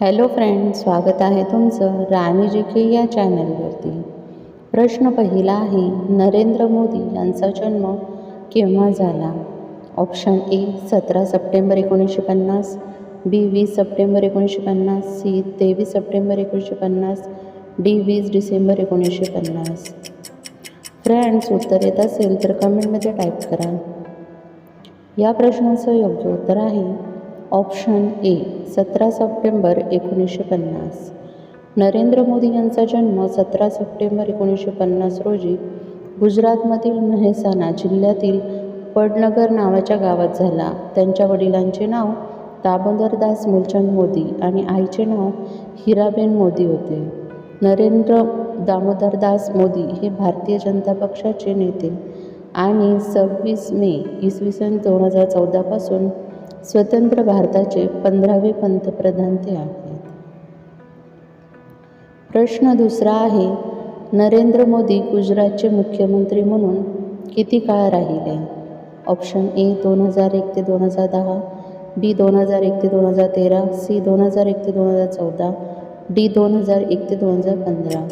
Hello friend स्वागत आहे तुमचं राणी जी के या चॅनलवरती. प्रश्न पहिला आहे नरेंद्र मोदी यांचा जन्म केव्हा झाला? ऑप्शन ए सतरा सप्टेंबर एकोणीसशे पन्नास बी वीस सप्टेंबर एकोणीसशे पन्नास सी तेवीस सप्टेंबर एकोणीसशे पन्नास डी वीस डिसेंबर एकोणीसशे पन्नास. फ्रेंड्स उत्तर येत असेल तर कमेंटमध्ये टाईप करा. या प्रश्नाचं योग्य उत्तर आहे ऑप्शन ए सतरा सप्टेंबर एकोणीसशे पन्नास. नरेंद्र मोदी यांचा जन्म सतरा सप्टेंबर एकोणीसशे पन्नास रोजी गुजरातमधील मेहसाना जिल्ह्यातील पडनगर नावाच्या गावात झाला. त्यांच्या वडिलांचे नाव दामोदरदास मूलचंद मोदी आणि आईचे नाव हिराबेन मोदी होते. नरेंद्र दामोदरदास मोदी हे भारतीय जनता पक्षाचे नेते आणि सव्वीस मे इसवी सन दोन हजार चौदापासून स्वतंत्र भारताचे पंधरावे पंतप्रधान ते आहेत. प्रश्न दुसरा आहे नरेंद्र मोदी गुजरातचे मुख्यमंत्री म्हणून किती काळ राहिले? ऑप्शन ए दोन हजार एक ते दोन हजार दहा बी दोन हजार एक ते दोन हजार तेरा सी दोन हजार एक ते दोन हजार चौदा डी दोन हजार एक ते दोन हजार पंधरा.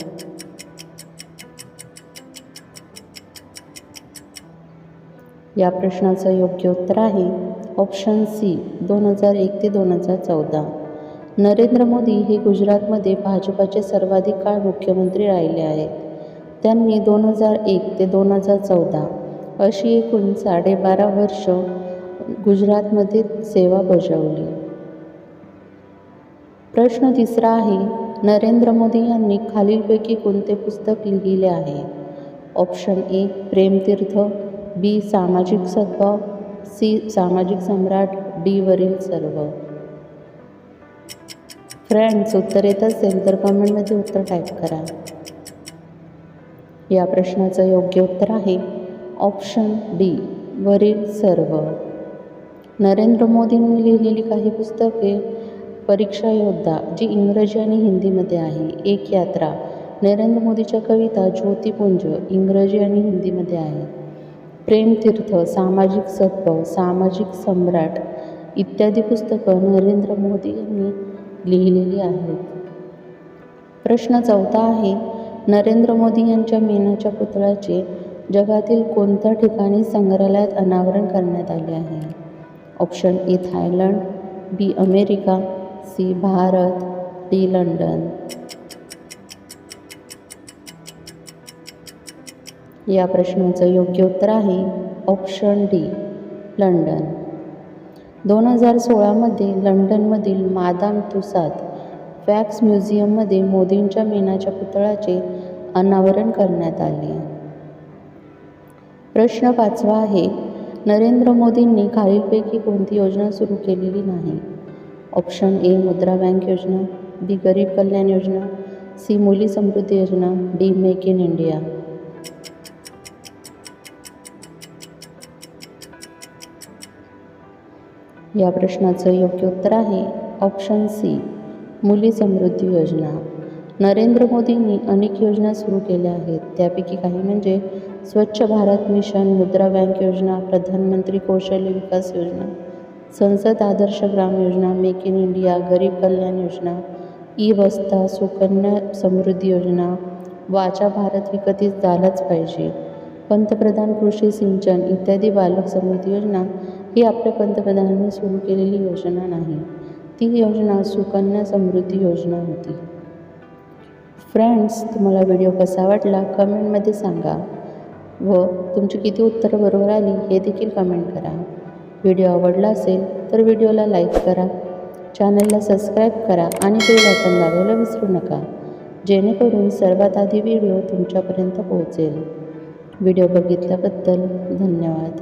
या प्रश्नाचं योग्य उत्तर आहे ऑप्शन सी दोन हजार एक ते दोन हजार चौदा. नरेंद्र मोदी हे गुजरातमध्ये भाजपाचे सर्वाधिक काळ मुख्यमंत्री राहिले आहेत. त्यांनी दोन हजार एक ते दोन हजार चौदा अशी एकूण साडेबारा वर्ष गुजरातमध्ये सेवा बजावली. प्रश्न तिसरा आहे नरेंद्र मोदी यांनी खालीलपैकी कोणते पुस्तक लिहिले आहे? ऑप्शन ए प्रेमतीर्थ. बी सामाजिक सद्भाव. सी सामाजिक सम्राट डी वरील सर्व. फ्रेंड्स उत्तर येत असेल तर कमेंटमध्ये उत्तर टाईप करा. या प्रश्नाचं योग्य उत्तर आहे ऑप्शन डी वरील सर्व. नरेंद्र मोदींनी लिहिलेली काही पुस्तके परीक्षा योद्धा जी इंग्रजी आणि हिंदीमध्ये आहे एक यात्रा. नरेंद्र मोदीच्या कविता ज्योतिपुंज इंग्रजी आणि हिंदीमध्ये आहे. प्रेमतीर्थ सामाजिक सद्भाव सामाजिक सम्राट इत्यादी पुस्तकं नरेंद्र मोदी यांनी लिहिलेली आहेत. प्रश्न चौथा आहे नरेंद्र मोदी यांच्या मेनाच्या पुतळ्याचे जगातील कोणत्या ठिकाणी संग्रहालयात अनावरण करण्यात आले आहे? Option A Thailand. B America. C Bharat. D London. या प्रश्नाचं योग्य उत्तर आहे ऑप्शन डी लंडन. दोन हजार सोळामध्ये लंडनमधील मादाम तुसाद फॅक्स म्युझियममध्ये मोदींच्या मेनाच्या पुतळ्याचे अनावरण करण्यात आले. प्रश्न पाचवा आहे नरेंद्र मोदींनी खालीलपैकी कोणती योजना सुरू केलेली नाही? ऑप्शन ए मुद्रा बँक योजना बी गरीब कल्याण योजना सी मुली समृद्धी योजना डी मेक इन इंडिया या प्रश्नाचं योग्य उत्तर आहे. ऑप्शन सी मुली समृद्धी योजना. नरेंद्र मोदींनी अनेक योजना सुरू केल्या आहेत. त्यापैकी काही म्हणजे स्वच्छ भारत मिशन मुद्रा बँक योजना प्रधानमंत्री कौशल्य विकास योजना संसद Adarsh Gram Yojana make in India गरीब कल्याण योजना ई वस्ता सुकन्या समृद्धी योजना वाचा भारत विकसित झालाच पाहिजे. पंतप्रधान कृषी सिंचन इत्यादी बालक समृद्धी योजना ही आपल्या पंतप्रधानांनी सुरू केलेली योजना नाही. ती योजना सुकन्या समृद्धी योजना होती. फ्रेंड्स तुम्हाला व्हिडिओ कसा वाटला कमेंटमध्ये सांगा व तुमची किती उत्तरं बरोबर आली हे देखील कमेंट करा. व्हिडिओ आवडला असेल तर व्हिडिओला लाईक करा चॅनलला सबस्क्राईब करा आणि बेल आयकन दाबायला विसरू नका जेणेकरून सर्वात आधी व्हिडिओ तुमच्यापर्यंत पोहोचेल. व्हिडिओ बघितल्याबद्दल धन्यवाद.